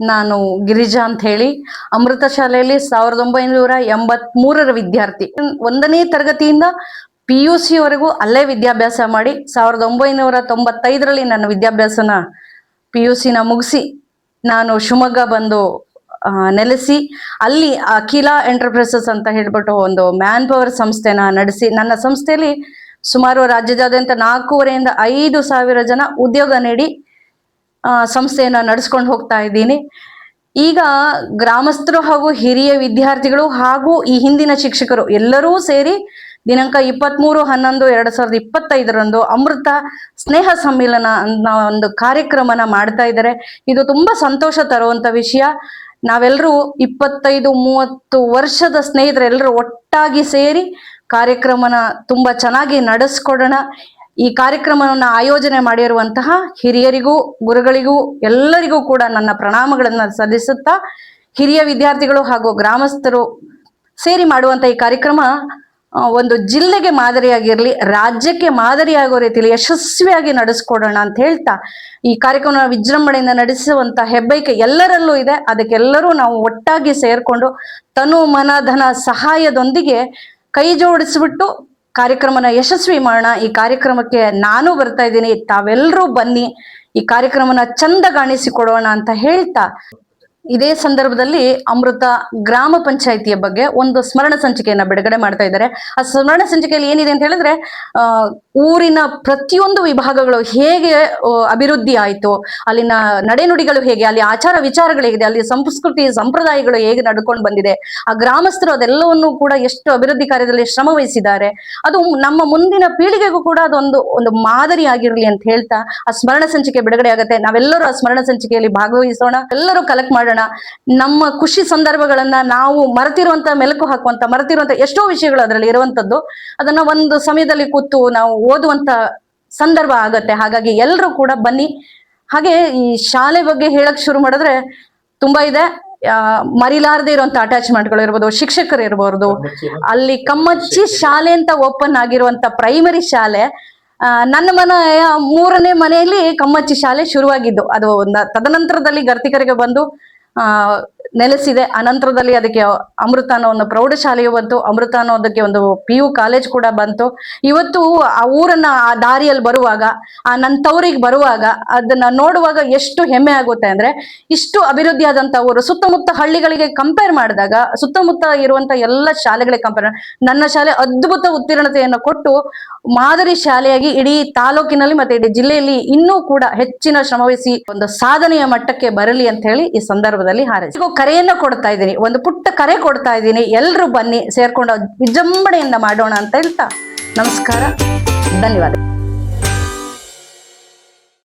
ನಾನು ಗಿರಿಜಾ ಅಂತ ಹೇಳಿ, ಅಮೃತ ಶಾಲೆಯಲ್ಲಿ ಸಾವಿರದ ಒಂಬೈನೂರ ಎಂಬತ್ ಮೂರರ ವಿದ್ಯಾರ್ಥಿ. ಒಂದನೇ ತರಗತಿಯಿಂದ ಪಿ ಯು ಸಿವರೆಗೂ ಅಲ್ಲೇ ವಿದ್ಯಾಭ್ಯಾಸ ಮಾಡಿ, ಸಾವಿರದ ಒಂಬೈನೂರ ತೊಂಬತ್ತೈದರಲ್ಲಿ ನನ್ನ ವಿದ್ಯಾಭ್ಯಾಸನ ಪಿ ಯು ಸಿನ ಮುಗಿಸಿ, ನಾನು ಶಿವಮೊಗ್ಗ ಬಂದು ನೆಲೆಸಿ, ಅಲ್ಲಿ ಅಖಿಲ ಎಂಟರ್ಪ್ರೈಸಸ್ ಅಂತ ಹೇಳ್ಬಿಟ್ಟು ಒಂದು ಮ್ಯಾನ್ ಪವರ್ ಸಂಸ್ಥೆನ ನಡೆಸಿ, ನನ್ನ ಸಂಸ್ಥೆಯಲ್ಲಿ ಸುಮಾರು ರಾಜ್ಯದಾದ್ಯಂತ ನಾಲ್ಕೂವರೆಯಿಂದ ಐದು ಸಾವಿರ ಜನ ಉದ್ಯೋಗ ನೀಡಿ ಸಂಸ್ಥೆಯನ್ನ ನಡೆಸ್ಕೊಂಡು ಹೋಗ್ತಾ ಇದ್ದೀನಿ. ಈಗ ಗ್ರಾಮಸ್ಥರು ಹಾಗೂ ಹಿರಿಯ ವಿದ್ಯಾರ್ಥಿಗಳು ಹಾಗೂ ಈ ಹಿಂದಿನ ಶಿಕ್ಷಕರು ಎಲ್ಲರೂ ಸೇರಿ ದಿನಾಂಕ ಇಪ್ಪತ್ಮೂರು, ಹನ್ನೊಂದು, ಎರಡ್ ಸಾವಿರದ ಇಪ್ಪತ್ತೈದರಂದು ಅಮೃತ ಸ್ನೇಹ ಸಮ್ಮಿಲನ ಒಂದು ಕಾರ್ಯಕ್ರಮನ ಮಾಡ್ತಾ ಇದ್ದಾರೆ. ಇದು ತುಂಬಾ ಸಂತೋಷ ತರುವಂತ ವಿಷಯ. ನಾವೆಲ್ಲರೂ ಇಪ್ಪತ್ತೈದು, ಮೂವತ್ತು ವರ್ಷದ ಸ್ನೇಹಿತರೆಲ್ಲರೂ ಒಟ್ಟಾಗಿ ಸೇರಿ ಕಾರ್ಯಕ್ರಮನ ತುಂಬಾ ಚೆನ್ನಾಗಿ ನಡೆಸ್ಕೊಡೋಣ. ಈ ಕಾರ್ಯಕ್ರಮವನ್ನು ಆಯೋಜನೆ ಮಾಡಿರುವಂತಹ ಹಿರಿಯರಿಗೂ, ಗುರುಗಳಿಗೂ, ಎಲ್ಲರಿಗೂ ಕೂಡ ನನ್ನ ಪ್ರಣಾಮಗಳನ್ನು ಸಲ್ಲಿಸುತ್ತಾ ಹಿರಿಯ ವಿದ್ಯಾರ್ಥಿಗಳು ಹಾಗೂ ಗ್ರಾಮಸ್ಥರು ಸೇರಿ ಮಾಡುವಂತ ಈ ಕಾರ್ಯಕ್ರಮ ಒಂದು ಜಿಲ್ಲೆಗೆ ಮಾದರಿಯಾಗಿರ್ಲಿ, ರಾಜ್ಯಕ್ಕೆ ಮಾದರಿಯಾಗೋ ರೀತಿಯಲ್ಲಿ ಯಶಸ್ವಿಯಾಗಿ ನಡೆಸ್ಕೊಡೋಣ ಅಂತ ಹೇಳ್ತಾ ಈ ಕಾರ್ಯಕ್ರಮ ವಿಜೃಂಭಣೆಯಿಂದ ನಡೆಸುವಂತ ಹೆಬ್ಬೈಕೆ ಎಲ್ಲರಲ್ಲೂ ಇದೆ. ಅದಕ್ಕೆಲ್ಲರೂ ನಾವು ಒಟ್ಟಾಗಿ ಸೇರ್ಕೊಂಡು ತನು ಮನ, ಧನ, ಸಹಾಯದೊಂದಿಗೆ ಕೈ ಜೋಡಿಸ್ಬಿಟ್ಟು ಕಾರ್ಯಕ್ರಮನ ಯಶಸ್ವಿ ಮಾಡೋಣ. ಈ ಕಾರ್ಯಕ್ರಮಕ್ಕೆ ನಾನು ಬರ್ತಾ ಇದ್ದೀನಿ. ತಾವೆಲ್ಲರೂ ಬನ್ನಿ. ಈ ಕಾರ್ಯಕ್ರಮನ ಚಂದ ಕಾಣಿಸಿಕೊಡೋಣ ಅಂತ ಹೇಳ್ತಾ ಇದೇ ಸಂದರ್ಭದಲ್ಲಿ ಅಮೃತ ಗ್ರಾಮ ಪಂಚಾಯಿತಿಯ ಬಗ್ಗೆ ಒಂದು ಸ್ಮರಣ ಸಂಚಿಕೆಯನ್ನ ಬಿಡುಗಡೆ ಮಾಡ್ತಾ ಇದ್ದಾರೆ. ಆ ಸ್ಮರಣ ಸಂಚಿಕೆಯಲ್ಲಿ ಏನಿದೆ ಅಂತ ಹೇಳಿದ್ರೆ ಊರಿನ ಪ್ರತಿಯೊಂದು ವಿಭಾಗಗಳು ಹೇಗೆ ಅಭಿವೃದ್ಧಿ ಆಯಿತು, ಅಲ್ಲಿನ ನಡೆನುಡಿಗಳು ಹೇಗೆ, ಅಲ್ಲಿ ಆಚಾರ ವಿಚಾರಗಳು ಹೇಗಿದೆ, ಅಲ್ಲಿ ಸಂಸ್ಕೃತಿ ಸಂಪ್ರದಾಯಗಳು ಹೇಗೆ ನಡ್ಕೊಂಡು ಬಂದಿದೆ, ಆ ಗ್ರಾಮಸ್ಥರು ಅದೆಲ್ಲವನ್ನು ಕೂಡ ಎಷ್ಟು ಅಭಿವೃದ್ಧಿ ಕಾರ್ಯದಲ್ಲಿ ಶ್ರಮ ವಹಿಸಿದ್ದಾರೆ, ಅದು ನಮ್ಮ ಮುಂದಿನ ಪೀಳಿಗೆಗೂ ಕೂಡ ಅದೊಂದು, ಒಂದು ಮಾದರಿ ಆಗಿರ್ಲಿ ಅಂತ ಹೇಳ್ತಾ ಆ ಸ್ಮರಣ ಸಂಚಿಕೆ ಬಿಡುಗಡೆ ಆಗುತ್ತೆ. ನಾವೆಲ್ಲರೂ ಆ ಸ್ಮರಣ ಸಂಚಿಕೆಯಲ್ಲಿ ಭಾಗವಹಿಸೋಣ. ಎಲ್ಲರೂ ಕಲೆಕ್ಟ್ ಮಾಡೋಣ. ನಮ್ಮ ಖುಷಿ ಸಂದರ್ಭಗಳನ್ನ ನಾವು ಮರೆತಿರುವಂತ ಮೆಲುಕು ಹಾಕುವಂತ, ಮರೆತಿರುವಂತ ಎಷ್ಟೋ ವಿಷಯಗಳು ಅದರಲ್ಲಿ ಇರುವಂತದ್ದು. ಅದನ್ನ ಒಂದು ಸಮಯದಲ್ಲಿ ಕೂತು ನಾವು ಓದುವಂತ ಸಂದರ್ಭ ಆಗತ್ತೆ. ಹಾಗಾಗಿ ಎಲ್ಲರೂ ಕೂಡ ಬನ್ನಿ. ಹಾಗೆ ಈ ಶಾಲೆ ಬಗ್ಗೆ ಹೇಳಕ್ ಶುರು ಮಾಡಿದ್ರೆ ತುಂಬಾ ಇದೆ. ಮರಿಲಾರದೆ ಇರುವಂತ ಅಟ್ಯಾಚ್ಮೆಂಟ್ಗಳು ಇರ್ಬೋದು, ಶಿಕ್ಷಕರು ಇರ್ಬೋದು. ಅಲ್ಲಿ ಕಮ್ಮಚ್ಚಿ ಶಾಲೆ ಅಂತ ಓಪನ್ ಆಗಿರುವಂತ ಪ್ರೈಮರಿ ಶಾಲೆ ನನ್ನ ಮನೆಯ ಮೂರನೇ ಮನೆಯಲ್ಲಿ ಕಮ್ಮಚ್ಚಿ ಶಾಲೆ ಶುರುವಾಗಿದ್ದು. ಅದು ತದನಂತರದಲ್ಲಿ ಗರ್ತಿಕರಿಗೆ ಬಂದು ಆ, ನೆಲೆಸಿದೆ. ಅನಂತರದಲ್ಲಿ ಅದಕ್ಕೆ ಅಮೃತ ಅನ್ನೋ ಒಂದು ಪ್ರೌಢಶಾಲೆಯು ಬಂತು. ಅಮೃತ ಅನ್ನೋದಕ್ಕೆ ಒಂದು ಪಿ ಯು ಕಾಲೇಜ್ ಕೂಡ ಬಂತು. ಇವತ್ತು ಆ ಊರನ್ನ ಆ ದಾರಿಯಲ್ಲಿ ಬರುವಾಗ, ಆ ನನ್ನ ತವರಿಗೆ ಬರುವಾಗ ಅದನ್ನ ನೋಡುವಾಗ ಎಷ್ಟು ಹೆಮ್ಮೆ ಆಗುತ್ತೆ ಅಂದ್ರೆ, ಇಷ್ಟು ಅಭಿವೃದ್ಧಿ ಆದಂತ ಊರು. ಸುತ್ತಮುತ್ತ ಹಳ್ಳಿಗಳಿಗೆ ಕಂಪೇರ್ ಮಾಡಿದಾಗ, ಸುತ್ತಮುತ್ತ ಇರುವಂತ ಎಲ್ಲ ಶಾಲೆಗಳಿಗೆ ಕಂಪೇರ್ ನನ್ನ ಶಾಲೆ ಅದ್ಭುತ ಉತ್ತೀರ್ಣತೆಯನ್ನು ಕೊಟ್ಟು ಮಾದರಿ ಶಾಲೆಯಾಗಿ ಇಡೀ ತಾಲೂಕಿನಲ್ಲಿ ಮತ್ತೆ ಇಡೀ ಜಿಲ್ಲೆಯಲ್ಲಿ ಇನ್ನೂ ಕೂಡ ಹೆಚ್ಚಿನ ಶ್ರಮವಹಿಸಿ ಒಂದು ಸಾಧನೆಯ ಮಟ್ಟಕ್ಕೆ ಬರಲಿ ಅಂತ ಹೇಳಿ ಈ ಸಂದರ್ಭದಲ್ಲಿ ಹಾರೈಸಿ. ಕರೆಯನ್ನ ಕೊಡ್ತಾ ಇದ್ದೀನಿ. ಒಂದು ಪುಟ್ಟ ಕರೆ ಕೊಡ್ತಾ ಇದ್ದೀನಿ. ಎಲ್ಲರೂ ಬನ್ನಿ, ಸೇರ್ಕೊಂಡು ವಿಜೃಂಭಣೆಯಿಂದ ಮಾಡೋಣ ಅಂತ ಹೇಳ್ತಾ. ನಮಸ್ಕಾರ. ಧನ್ಯವಾದ.